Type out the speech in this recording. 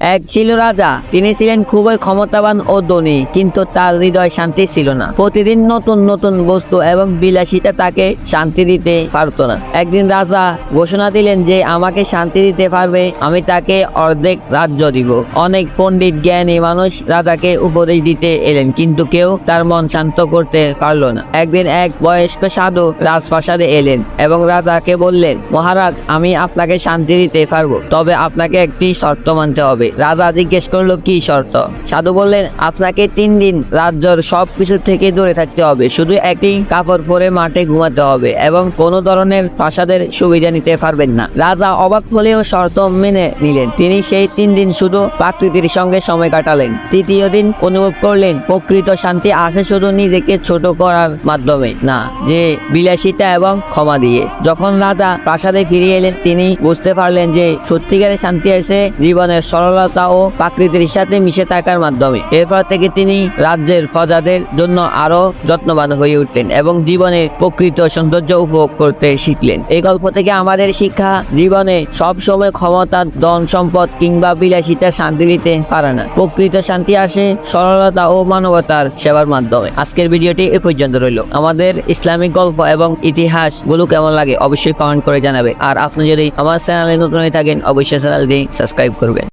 এক ছিল রাজা, তিনি ছিলেন খুবই ক্ষমতাবান ও ধনী, কিন্তু তার হৃদয় শান্তি ছিল না। প্রতিদিন নতুন নতুন বস্তু এবং বিলাসিতা তাকে শান্তি দিতে পারতো না। একদিন রাজা ঘোষণা দিলেন যে আমাকে শান্তি দিতে পারবে, আমি তাকে অর্ধেক রাজ্য দিব। অনেক পণ্ডিত, জ্ঞানী মানুষ রাজাকে উপদেশ দিতে এলেন, কিন্তু কেউ তার মন শান্ত করতে পারল না। একদিন এক বয়স্ক সাধু রাজপ্রাসাদে এলেন এবং রাজাকে বললেন, মহারাজ, আমি আপনাকে শান্তি দিতে পারব, তবে আপনাকে একটি শর্ত মানতে হবে। রাজা জিজ্ঞেস করল, কি শর্ত? সাধু বললেন, আপনাকে তিন দিন রাজ্যর সব কিছু থেকে দূরে থাকতে হবে। শুধু একটি কাপড় পরে মাঠে ঘুমাতে হবে এবং কোনো ধরনের প্রাসাদের সুবিধা নিতে পারবেন না। রাজা অবাক হলেও শর্ত মেনে নিলেন। তিনি সেই তিন দিন শুধু প্রাকৃতির সঙ্গে সময় কাটালেন। তৃতীয় দিন অনুভব করলেন, প্রকৃত শান্তি আসে শুধু নিজেকে ছোট করার মাধ্যমে না, যে বিলাসিতা এবং ক্ষমা দিয়ে। যখন রাজা প্রাসাদে ফিরে এলেন, তিনি বুঝতে পারলেন যে সত্যিকারের শান্তি এসে জীবনের সরলতা ও প্রাকৃতির সাথে মিশে থাকার মাধ্যমে। এরপর থেকে তিনি রাজ্যের প্রজাদের জন্য আরও যত্নবান হয়ে উঠলেন এবং জীবনের প্রকৃত সৌন্দর্য উপভোগ করতে শিখলেন। এই গল্প থেকে আমাদের শিক্ষা, জীবনে সব সময় ক্ষমতা, ধন, সম্পদ কিংবা বিলাসিতা শান্তি দিতে পারে না। প্রকৃত শান্তি আসে সরলতা ও মানবতার সেবার মাধ্যমে। আজকের ভিডিওটি এ পর্যন্ত রইল। আমাদের ইসলামিক গল্প এবং ইতিহাসগুলো কেমন লাগে অবশ্যই কমেন্ট করে জানাবে। আর আপনি যদি আমার চ্যানেলে নতুন হয়ে থাকেন, অবশ্যই চ্যানেলটি সাবস্ক্রাইব করবেন।